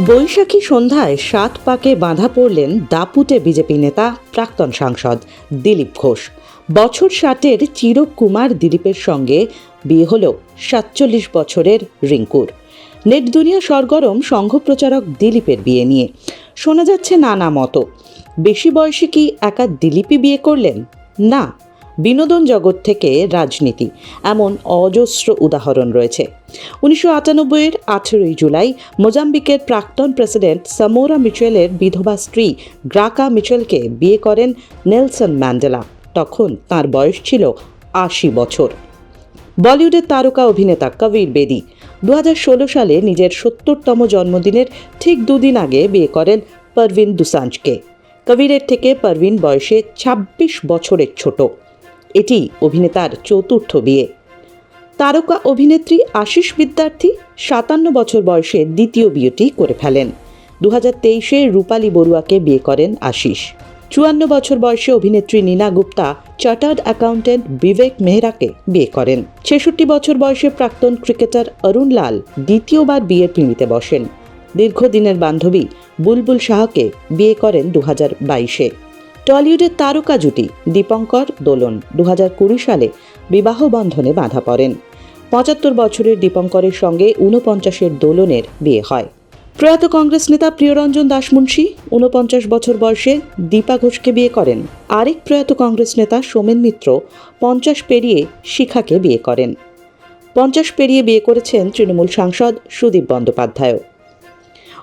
বৈশাখী সন্ধ্যায় সাত পাকে বাঁধা পড়লেন দাপুটে বিজেপি নেতা, প্রাক্তন সাংসদ দিলীপ ঘোষ। বছর ষাটের চিরকুমার দিলীপের সঙ্গে বিয়ে হল সাতচল্লিশ বছরের রিঙ্কুর। নেট দুনিয়া সরগরম সংঘ প্রচারক দিলীপের বিয়ে নিয়ে। শোনা যাচ্ছে নানা মতো। বেশি বয়সে কি একা দিলীপই বিয়ে করলেন? না বিনোদন জগৎ থেকে রাজনীতি, এমন অজস্র উদাহরণ রয়েছে। উনিশশো আটানব্বইয়ের আঠেরোই জুলাই মোজাম্বিকের প্রাক্তন প্রেসিডেন্ট সামোরা মিচেলের বিধবা স্ত্রী গ্রাকা মিচেলকে বিয়ে করেন নেলসন ম্যান্ডেলা। তখন তার বয়স ছিল আশি বছর। বলিউডের তারকা অভিনেতা কবির বেদি দু সালে নিজের সত্তরতম জন্মদিনের ঠিক দুদিন আগে বিয়ে করেন পারভিন দুসাঞ্জকে। কবিরের থেকে পারভিন বয়সে ২৬ বছরের ছোট। এটি অভিনেতার চতুর্থ বিয়ে। তারকা অভিনেত্রী আশিস বিদ্যার্থী সাতান্ন বছর বয়সে দ্বিতীয় বিয়েটি করে ফেলেন। দু হাজার তেইশে রূপালী বড়ুয়াকে বিয়ে করেন আশিস। চুয়ান্ন বছর বয়সে অভিনেত্রী নীনা গুপ্তা চার্টার্ড অ্যাকাউন্টেন্ট বিবেক মেহরাকে বিয়ে করেন। ছেষট্টি বছর বয়সে প্রাক্তন ক্রিকেটার অরুণ লাল দ্বিতীয়বার বিয়ের পিঁড়িতে বসেন। দীর্ঘদিনের বান্ধবী বুলবুল শাহকে বিয়ে করেন দু হাজার বাইশে। টলিউডের তারকা জুটি দীপঙ্কর দোলন দু সালে বিবাহ বন্ধনে বাঁধা পড়েন। পঁচাত্তর বছরের দীপঙ্করের সঙ্গে ঊনপঞ্চাশের দোলনের বিয়ে হয়। প্রয়াত কংগ্রেস নেতা প্রিয়রঞ্জন দাসমুন্সী ঊনপঞ্চাশ বছর বয়সে দীপা ঘোষকে বিয়ে করেন। আরেক প্রয়াত কংগ্রেস নেতা সোমেন মিত্র পঞ্চাশ পেরিয়ে শিখাকে বিয়ে করেন। পঞ্চাশ পেরিয়ে বিয়ে করেছেন তৃণমূল সাংসদ সুদীপ বন্দ্যোপাধ্যায়ও।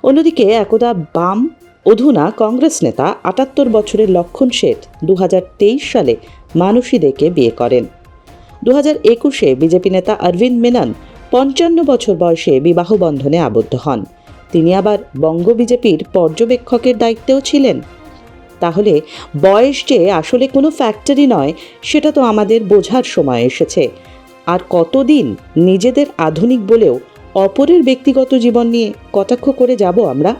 অন্যদিকে একদা বাম অধুনা কংগ্রেস নেতা আটাত্তর বছরের লক্ষণ শেঠ দু হাজার তেইশ সালে মানসী দেকে বিয়ে করেন। দু হাজার একুশে বিজেপি নেতা অরবিন্দ মেনন পঞ্চান্ন বছর বয়সে বিবাহ বন্ধনে আবদ্ধ হন। তিনি আবার বঙ্গ বিজেপির পর্যবেক্ষকের দায়িত্বেও ছিলেন। তাহলে বয়স যে আসলে কোনো ফ্যাক্টরি নয়, সেটা তো আমাদের বোঝার সময় এসেছে। আর কতদিন নিজেদের আধুনিক বলেও অপরের ব্যক্তিগত জীবন নিয়ে কটাক্ষ করে যাব আমরা?